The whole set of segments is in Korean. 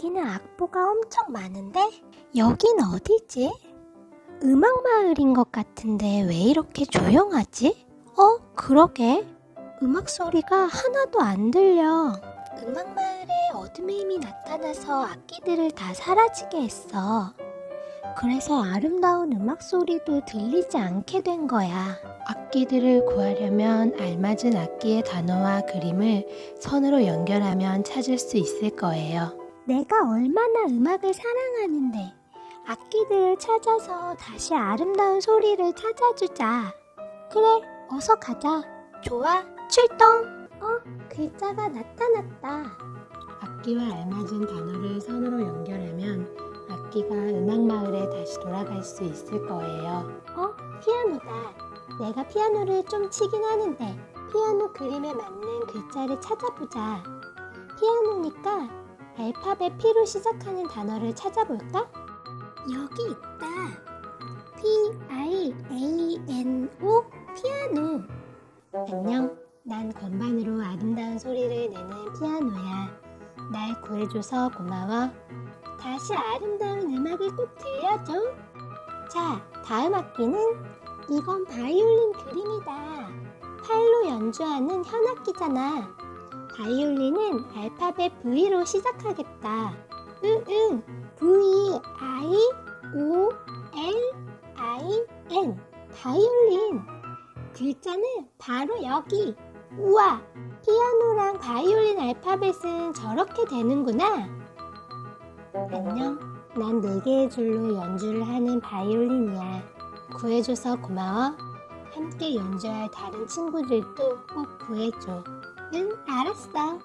여기는 악보가 엄청 많은데 여긴 어디지? 음악 마을인 것 같은데 왜 이렇게 조용하지? 어, 그러게. 음악 소리가 하나도 안 들려. 음악 마을에 어둠의 힘이 나타나서 악기들을 다 사라지게 했어. 그래서 아름다운 음악 소리도 들리지 않게 된 거야. 악기들을 구하려면 알맞은 악기의 단어와 그림을 선으로 연결하면 찾을 수 있을 거예요. 내가 얼마나 음악을 사랑하는데 악기들을 찾아서 다시 아름다운 소리를 찾아주자. 그래, 어서 가자. 좋아, 출동. 어, 글자가 나타났다. 악기와 알맞은 단어를 선으로 연결하면 악기가 음악 마을에 다시 돌아갈 수 있을 거예요. 어, 피아노다. 내가 피아노를 좀 치긴 하는데 피아노 그림에 맞는 글자를 찾아보자. 피아노니까 알파벳 P로 시작하는 단어를 찾아볼까? 여기 있다. P I A N O 피아노. 안녕. 난 건반으로 아름다운 소리를 내는 피아노야. 날 구해줘서 고마워. 다시 아름다운 음악을 꼭 들려줘. 자, 다음 악기는 이건 바이올린 그림이다. 팔로 연주하는 현악기잖아. 바이올린은 알파벳 V로 시작하겠다. 응, 응. V, I, O, L, I, N. 바이올린. 글자는 바로 여기. 우와, 피아노랑 바이올린 알파벳은 저렇게 되는구나. 안녕. 난 네 개의 줄로 연주를 하는 바이올린이야. 구해줘서 고마워. 함께 연주할 다른 친구들도 꼭 구해줘. 응, 알았어.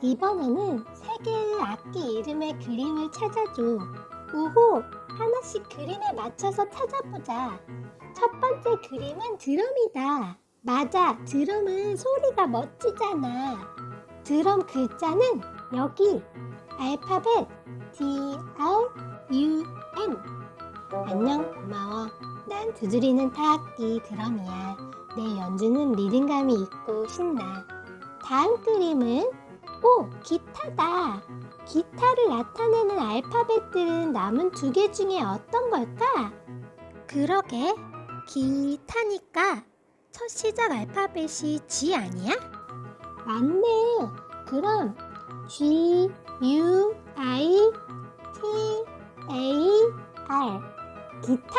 이번에는 세 개의 악기 이름의 그림을 찾아줘. 우호, 하나씩 그림에 맞춰서 찾아보자. 첫 번째 그림은 드럼이다. 맞아, 드럼은 소리가 멋지잖아. 드럼 글자는 여기. 알파벳 D, R, U, M. 안녕, 고마워. 난 두드리는 타악기 드럼이야. 내 연주는 리듬감이 있고 신나. 다음 그림은 오, 기타다. 기타를 나타내는 알파벳들은 남은 두 개 중에 어떤 걸까? 그러게, 기타니까 첫 시작 알파벳이 G 아니야? 맞네. 그럼 G, U, I, T, A, R. 기타?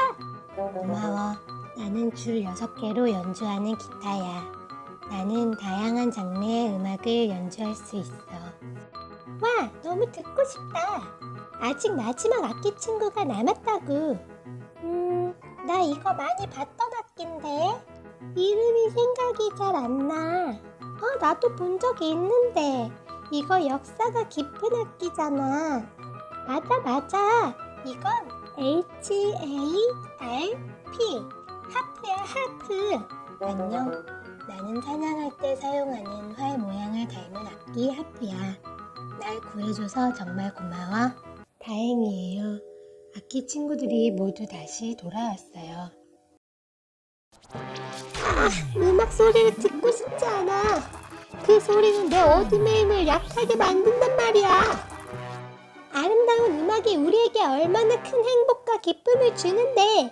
고마워. 나는 줄 6개로 연주하는 기타야. 나는 다양한 장르의 음악을 연주할 수 있어. 와, 너무 듣고 싶다. 아직 마지막 악기 친구가 남았다고. 음, 나 이거 많이 봤던 악기인데. 이름이 생각이 잘 안 나. 어, 나도 본 적이 있는데. 이거 역사가 깊은 악기잖아. 맞아, 맞아. 이건 H-A-R-P. 하프야, 하프. 안녕. 나는 사냥할 때 사용하는 활 모양을 닮은 악기 하프야. 날 구해줘서 정말 고마워. 다행이에요. 악기 친구들이 모두 다시 돌아왔어요. 아, 음악 소리를 듣고 싶지 않아. 그 소리는 내 어둠의 힘을 약하게 만든단 말이야. 아름다운 음악이 우리에게 얼마나 큰 행복과 기쁨을 주는데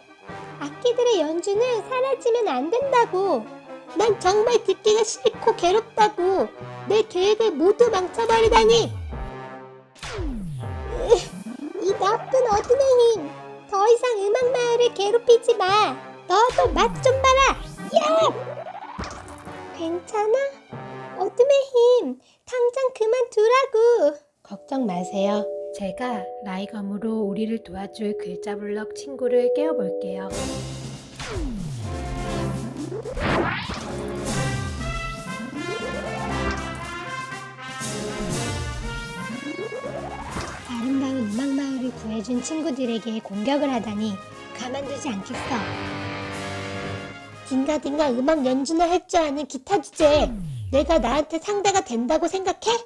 악기들의 연주는 사라지면 안 된다고. 난 정말 듣기가 싫고 괴롭다고. 내 계획을 모두 망쳐버리다니. 이 나쁜 어둠의 힘. 더 이상 음악 마을을 괴롭히지 마. 너도 맛 좀 봐라. 야! 괜찮아? 어둠의 힘. 당장 그만두라고. 걱정 마세요. 제가 라이검으로 우리를 도와줄 글자블럭 친구를 깨워볼게요. 아름다운 음악 마을을 구해준 친구들에게 공격을 하다니 가만두지 않겠어. 딩가딩가 음악 연주나 아는 기타 주제. 내가 나한테 상대가 된다고 생각해?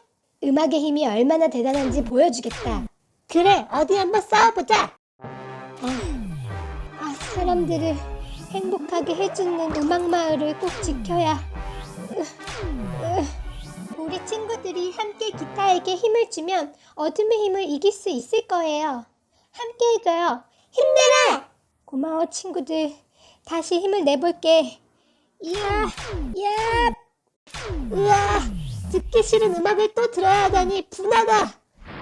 음악의 힘이 얼마나 대단한지 보여주겠다. 그래, 어디 한번 싸워보자. 아, 아, 사람들을 행복하게 해주는 음악 마을을 꼭 지켜야. 우리 친구들이 함께 기타에게 힘을 주면 어둠의 힘을 이길 수 있을 거예요. 함께 해줘요. 힘내라! 고마워, 친구들. 다시 힘을 내볼게. 이야, 이야, 우와, 듣기 싫은 음악을 또 들어야 하다니 분하다.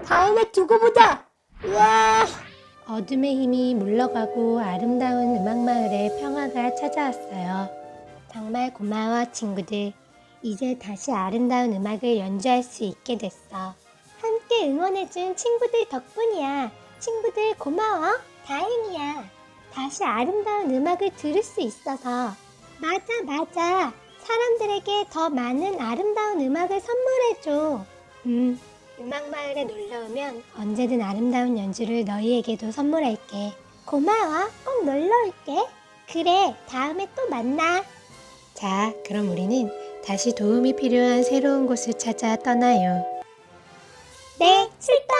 다음에 두고 보자. 우와. 어둠의 힘이 물러가고 아름다운 음악마을에 평화가 찾아왔어요. 정말 고마워, 친구들. 이제 다시 아름다운 음악을 연주할 수 있게 됐어. 함께 응원해준 친구들 덕분이야. 친구들 고마워. 다행이야. 다시 아름다운 음악을 들을 수 있어서. 맞아, 맞아. 사람들에게 더 많은 아름다운 음악을 선물해줘. 음, 음악마을에 놀러오면 언제든 아름다운 연주를 너희에게도 선물할게. 고마워. 꼭 놀러올게. 그래, 다음에 또 만나. 자, 그럼 우리는 다시 도움이 필요한 새로운 곳을 찾아 떠나요. 네, 출동!